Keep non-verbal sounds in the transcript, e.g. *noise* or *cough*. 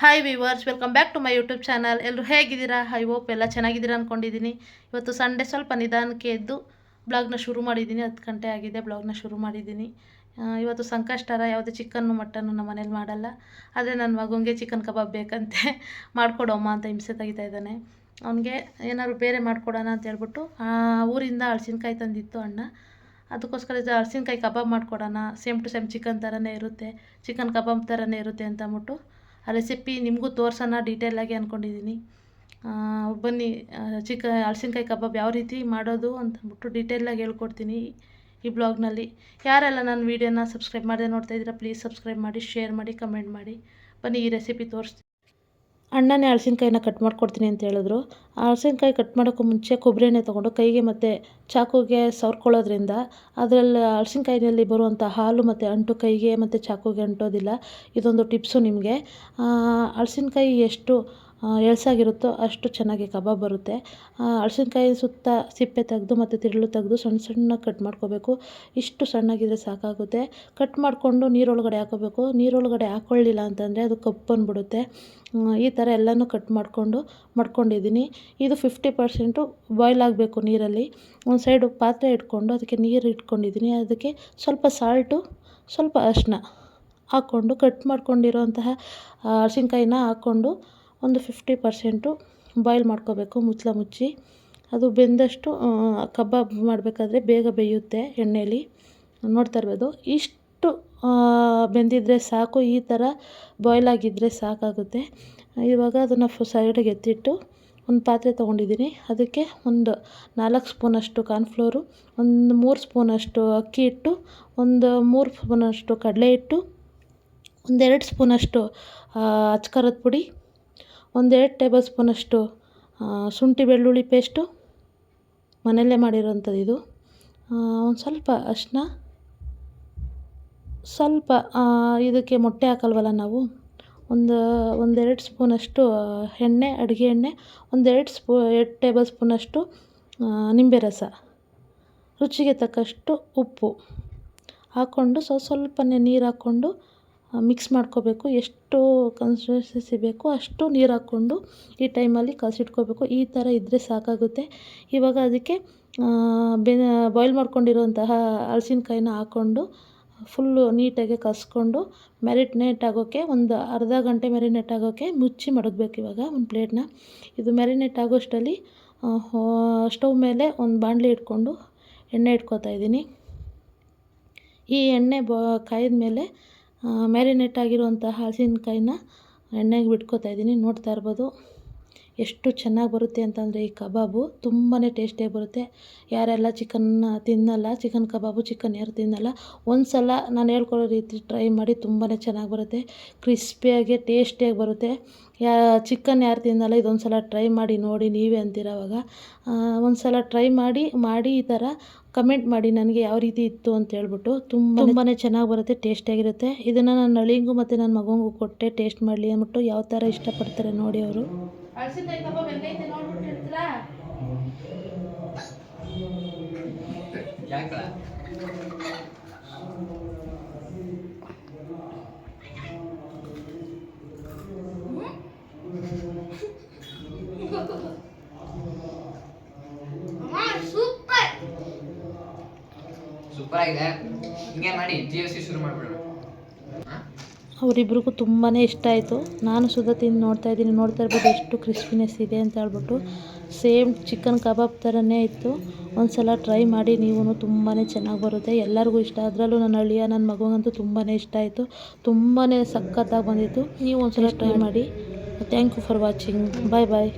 Hi viewers welcome back to my YouTube channel ಎಲ್ಲರೂ ಹೇಗಿದ್ದೀರಾ? I hope ಎಲ್ಲ ಚೆನ್ನಾಗಿದ್ದೀರಾ ಅಂದ್ಕೊಂಡಿದ್ದೀನಿ ಇವತ್ತು ಸಂಡೇ ಸ್ವಲ್ಪ ನಿಧಾನಕ್ಕೆ ಎದ್ದು ಬ್ಲಾಗ್ನ ಶುರು ಮಾಡಿದ್ದೀನಿ. ಹತ್ತು ಗಂಟೆ ಆಗಿದೆ ಬ್ಲಾಗ್ನ ಶುರು ಮಾಡಿದ್ದೀನಿ. ಇವತ್ತು ಸಂಕಷ್ಟರ ಯಾವುದೇ ಚಿಕನ್ನು ಮಟನ್ನು ನಮ್ಮ ಮನೇಲಿ ಮಾಡಲ್ಲ. ಆದರೆ ನನ್ನ ಮಗನಿಗೆ ಚಿಕನ್ ಕಬಾಬ್ ಬೇಕಂತೆ. *laughs* ಮಾಡಿಕೊಡೋಮ್ಮ ಅಂತ ಹಿಂಸೆ ತೆಗಿತಾ ಇದ್ದಾನೆ. ಅವನಿಗೆ ಏನಾದ್ರು ಬೇರೆ ಮಾಡಿಕೊಡೋಣ ಅಂತ ಹೇಳ್ಬಿಟ್ಟು ಊರಿಂದ ಹಳಸಿನಕಾಯಿ ತಂದಿತ್ತು ಅಣ್ಣ. ಅದಕ್ಕೋಸ್ಕರ ಇದು ಹಳಸಿನಕಾಯಿ ಕಬಾಬ್ ಮಾಡಿಕೊಡೋಣ. ಸೇಮ್ ಟು ಸೇಮ್ ಚಿಕನ್ ಥರನೇ ಇರುತ್ತೆ. ಚಿಕನ್ ಕಬಾಬ್ ಥರನೇ ಇರುತ್ತೆ ಅಂತ ಅಂದ್ಬಿಟ್ಟು ಆ ರೆಸಿಪಿ ನಿಮಗೂ ತೋರ್ಸೋಣ ಡೀಟೇಲಾಗಿ ಅಂದ್ಕೊಂಡಿದ್ದೀನಿ ಬನ್ನಿ ಚಿಕ್ಕ ಹಲ್ಸಿನ್ಕಾಯಿ ಕಬಾಬ್ ಯಾವ ರೀತಿ ಮಾಡೋದು ಅಂತಂದ್ಬಿಟ್ಟು ಡೀಟೇಲಾಗಿ ಹೇಳ್ಕೊಡ್ತೀನಿ ಈ ಬ್ಲಾಗ್ನಲ್ಲಿ. ಯಾರೆಲ್ಲ ನನ್ನ ವೀಡಿಯೋನ ಸಬ್ಸ್ಕ್ರೈಬ್ ಮಾಡದೆ ನೋಡ್ತಾ ಇದ್ದೀರಾ ಪ್ಲೀಸ್ ಸಬ್ಸ್ಕ್ರೈಬ್ ಮಾಡಿ ಶೇರ್ ಮಾಡಿ ಕಮೆಂಟ್ ಮಾಡಿ. ಬನ್ನಿ ಈ ರೆಸಿಪಿ ತೋರಿಸ್ತೀನಿ. ಅಣ್ಣನೇ ಹಳ್ಸಿನ್ಕಾಯಿನ ಕಟ್ ಮಾಡ್ಕೊಡ್ತೀನಿ ಅಂತ ಹೇಳಿದ್ರು. ಆ ಹಳಸಿನ್ಕಾಯಿ ಕಟ್ ಮಾಡೋಕ್ಕೂ ಮುಂಚೆ ಕೊಬ್ಬರಿ ಎಣ್ಣೆ ತೊಗೊಂಡು ಕೈಗೆ ಮತ್ತು ಚಾಕುಗೆ ಸವರ್ಕೊಳ್ಳೋದ್ರಿಂದ ಅದರಲ್ಲಿ ಹಳಸಿನ್ಕಾಯಿನಲ್ಲಿ ಬರುವಂಥ ಹಾಲು ಮತ್ತು ಅಂಟು ಕೈಗೆ ಮತ್ತು ಚಾಕುಗೆ ಅಂಟೋದಿಲ್ಲ. ಇದೊಂದು ಟಿಪ್ಸು ನಿಮಗೆ. ಹಳಸಿನ್ಕಾಯಿ ಎಷ್ಟು ಎಳ್ಸಾಗಿರುತ್ತೋ ಅಷ್ಟು ಚೆನ್ನಾಗಿ ಕಬಾಬ್ ಬರುತ್ತೆ. ಹಳ್ಸಿನ್ಕಾಯಿ ಸುತ್ತ ಸಿಪ್ಪೆ ತೆಗೆದು ಮತ್ತು ತಿರುಳು ತೆಗೆದು ಸಣ್ಣ ಸಣ್ಣ ಕಟ್ ಮಾಡ್ಕೋಬೇಕು. ಇಷ್ಟು ಸಣ್ಣಗಿದ್ರೆ ಸಾಕಾಗುತ್ತೆ. ಕಟ್ ಮಾಡಿಕೊಂಡು ನೀರೊಳಗಡೆ ಹಾಕೋಬೇಕು. ನೀರೊಳಗಡೆ ಹಾಕ್ಕೊಳ್ಳಿಲ್ಲ ಅಂತಂದರೆ ಅದು ಕಪ್ಪು ಬಿಡುತ್ತೆ ಈ ಥರ ಎಲ್ಲನೂ ಕಟ್ ಮಾಡಿಕೊಂಡು ಮಾಡ್ಕೊಂಡಿದ್ದೀನಿ. ಇದು ಫಿಫ್ಟಿ ಪರ್ಸೆಂಟು ಬಾಯ್ಲ್ ಆಗಬೇಕು ನೀರಲ್ಲಿ. ಒಂದು ಸೈಡು ಪಾತ್ರೆ ಇಟ್ಕೊಂಡು ಅದಕ್ಕೆ ನೀರು ಇಟ್ಕೊಂಡಿದ್ದೀನಿ. ಅದಕ್ಕೆ ಸ್ವಲ್ಪ ಸಾಲ್ಟು, ಸ್ವಲ್ಪ ಅರಿಶಿನ ಹಾಕ್ಕೊಂಡು ಕಟ್ ಮಾಡ್ಕೊಂಡಿರೋಂತಹ ಹಸಿನ್ಕಾಯಿನ ಹಾಕ್ಕೊಂಡು ಒಂದು ಫಿಫ್ಟಿ ಪರ್ಸೆಂಟು ಬಾಯ್ಲ್ ಮಾಡ್ಕೋಬೇಕು, ಮುಚ್ಚಳ ಮುಚ್ಚಿ. ಅದು ಬೆಂದಷ್ಟು ಕಬಾಬ್ ಮಾಡಬೇಕಾದ್ರೆ ಬೇಗ ಬೇಯುತ್ತೆ ಎಣ್ಣೆಯಲ್ಲಿ ನೋಡ್ತಾ ಇರ್ಬೋದು. ಇಷ್ಟು ಬೆಂದಿದ್ದರೆ ಸಾಕು, ಈ ಥರ ಬಾಯ್ಲ್ ಆಗಿದ್ದರೆ ಸಾಕಾಗುತ್ತೆ. ಇವಾಗ ಅದನ್ನು ಫು ಸೈಡಿಗೆ ಎತ್ತಿಟ್ಟು ಒಂದು ಪಾತ್ರೆ ತೊಗೊಂಡಿದ್ದೀನಿ. ಅದಕ್ಕೆ ಒಂದು ನಾಲ್ಕು ಸ್ಪೂನಷ್ಟು ಕಾರ್ನ್ಫ್ಲೋರು ಒಂದು ಮೂರು ಸ್ಪೂನಷ್ಟು ಅಕ್ಕಿ ಇಟ್ಟು, ಒಂದು ಮೂರು ಸ್ಪೂನಷ್ಟು ಕಡಲೆ ಹಿಟ್ಟು ಒಂದೆರಡು ಸ್ಪೂನಷ್ಟು ಅಚ್ಕಾರದ ಪುಡಿ ಒಂದೆರಡು ಟೇಬಲ್ ಸ್ಪೂನಷ್ಟು ಶುಂಠಿ ಬೆಳ್ಳುಳ್ಳಿ ಪೇಸ್ಟು, ಮನೆಯಲ್ಲೇ ಮಾಡಿರೋಂಥದ್ದು ಇದು. ಒಂದು ಸ್ವಲ್ಪ ಅರಿಶ್ಣ, ಸ್ವಲ್ಪ ಇದಕ್ಕೆ ಮೊಟ್ಟೆ ಹಾಕಲ್ವಲ್ಲ ನಾವು? ಒಂದು, ಒಂದೆರಡು ಸ್ಪೂನಷ್ಟು ಎಣ್ಣೆ, ಅಡುಗೆ ಎಣ್ಣೆ, ಒಂದೆರಡು ಸ್ಪೂ, ಎರಡು ಟೇಬಲ್ ಸ್ಪೂನಷ್ಟು ನಿಂಬೆ ರಸ. ರುಚಿಗೆ ತಕ್ಕಷ್ಟು ಉಪ್ಪು ಹಾಕ್ಕೊಂಡು ಸ್ವಲ್ಪ ನೀರು ಹಾಕ್ಕೊಂಡು ಮಿಕ್ಸ್ ಮಾಡ್ಕೋಬೇಕು. ಎಷ್ಟು ಕನ್ಸಿಸ್ಟೆನ್ಸಿ ಬೇಕು, ಅಷ್ಟು ನೀರು ಹಾಕ್ಕೊಂಡು ಈ ಟೈಮಲ್ಲಿ ಕಲಸಿಟ್ಕೋಬೇಕು. ಈ ಥರ ಇದ್ದರೆ ಸಾಕಾಗುತ್ತೆ. ಇವಾಗ ಅದಕ್ಕೆ ಬೆ ಬಾಯ್ಲ್ ಮಾಡ್ಕೊಂಡಿರುವಂತಹ ಹಲಸಿನಕಾಯಿನ ಹಾಕ್ಕೊಂಡು ಫುಲ್ಲು ನೀಟಾಗಿ ಕಲಸ್ಕೊಂಡು ಮ್ಯಾರಿನೇಟ್ ಆಗೋಕ್ಕೆ ಒಂದು ಅರ್ಧ ಗಂಟೆ ಮ್ಯಾರಿನೇಟ್ ಆಗೋಕ್ಕೆ ಮುಚ್ಚಿ ಮಡಗಬೇಕು ಇವಾಗ ಒಂದು ಪ್ಲೇಟ್ನ ಇದು ಮ್ಯಾರಿನೇಟ್ ಆಗೋಷ್ಟರಲ್ಲಿ ಸ್ಟವ್ ಮೇಲೆ ಒಂದು ಬಾಣಲಿ ಇಟ್ಕೊಂಡು ಎಣ್ಣೆ ಇಟ್ಕೋತಾ ಇದ್ದೀನಿ. ಈ ಎಣ್ಣೆ ಬ ಕಾಯಿದ ಮೇಲೆ ಮ್ಯಾರಿನೇಟ್ ಆಗಿರುವಂಥ ಹಲಸಿನಕಾಯಿನ ಎಣ್ಣೆಗೆ ಬಿಟ್ಕೋತಾ ಇದ್ದೀನಿ. ನೋಡ್ತಾ ಇರ್ಬೋದು ಎಷ್ಟು ಚೆನ್ನಾಗಿ ಬರುತ್ತೆ ಅಂತಂದರೆ ಈ ಕಬಾಬು ತುಂಬಾ ಟೇಸ್ಟಿಯಾಗಿ ಬರುತ್ತೆ. ಯಾರೆಲ್ಲ ಚಿಕನ್ನ ತಿನ್ನಲ್ಲ ಚಿಕನ್ ಕಬಾಬು ಚಿಕನ್ ಯಾರು ತಿನ್ನಲ್ಲ ಒಂದು ಸಲ ನಾನು ಹೇಳ್ಕೊಡೋ ರೀತಿ ಟ್ರೈ ಮಾಡಿ ತುಂಬಾ ಚೆನ್ನಾಗಿ ಬರುತ್ತೆ. ಕ್ರಿಸ್ಪಿಯಾಗಿ ಟೇಸ್ಟಿಯಾಗಿ ಬರುತ್ತೆ. ಯಾ ಚಿಕನ್ ಯಾರು ತಿನ್ನಲ್ಲ ಇದೊಂದು ಸಲ ಟ್ರೈ ಮಾಡಿ ನೋಡಿ ನೀವೇ ಅಂತೀರ ಅವಾಗ. ಒಂದು ಸಲ ಟ್ರೈ ಮಾಡಿ ಮಾಡಿ ಈ ಥರ ಕಮೆಂಟ್ ಮಾಡಿ ನನಗೆ ಯಾವ ರೀತಿ ಇತ್ತು ಅಂತ ಹೇಳ್ಬಿಟ್ಟು ತುಂಬ ತುಂಬಾ ಚೆನ್ನಾಗಿ ಬರುತ್ತೆ ಟೇಸ್ಟಿಯಾಗಿರುತ್ತೆ ಇದನ್ನು ನನ್ನ ಅಳಿಂಗು ಮತ್ತು ನನ್ನ ಮಗನಿಗೂ ಕೊಟ್ಟೆ ಟೇಸ್ಟ್ ಮಾಡಲಿ ಅಂದ್ಬಿಟ್ಟು ಯಾವ ಥರ ಇಷ್ಟಪಡ್ತಾರೆ ನೋಡಿ ಅವರು. ಯಾಕ ಸೂಪರ್ ಆಗಿದೆ. ಹಿಂಗೆ ಮಾಡಿ ಜಿ ಎಸ್ ಸಿ ಶುರು ಮಾಡಿಬಿಡೋಣ. ಅವರಿಬ್ರಿಗೂ ತುಂಬಾ ಇಷ್ಟ ಆಯಿತು. ನಾನು ಸುಧಾ ತಿಂದು ನೋಡ್ತಾ ಇದ್ದೀನಿ. ನೋಡ್ತಾ ಇರ್ಬೋದು ಎಷ್ಟು ಕ್ರಿಸ್ಪಿನೆಸ್ ಇದೆ ಅಂತ ಹೇಳ್ಬಿಟ್ಟು. ಸೇಮ್ ಚಿಕನ್ ಕಬಾಬ್ ಥರನೇ ಇತ್ತು. ಒಂದು ಸಲ ಟ್ರೈ ಮಾಡಿ ನೀವು ತುಂಬಾ ಚೆನ್ನಾಗಿ ಬರುತ್ತೆ. ಎಲ್ಲರಿಗೂ ಇಷ್ಟ. ಅದರಲ್ಲೂ ನನ್ನ ಅಳಿಯ ನನ್ನ ಮಗುವಂತೂ ತುಂಬಾ ಇಷ್ಟ ಆಯಿತು. ತುಂಬಾ ಸಖತ್ತಾಗಿ ಬಂದಿತ್ತು. ನೀವು ಒಂದು ಸಲ ಟ್ರೈ ಮಾಡಿ. Thank you for watching bye bye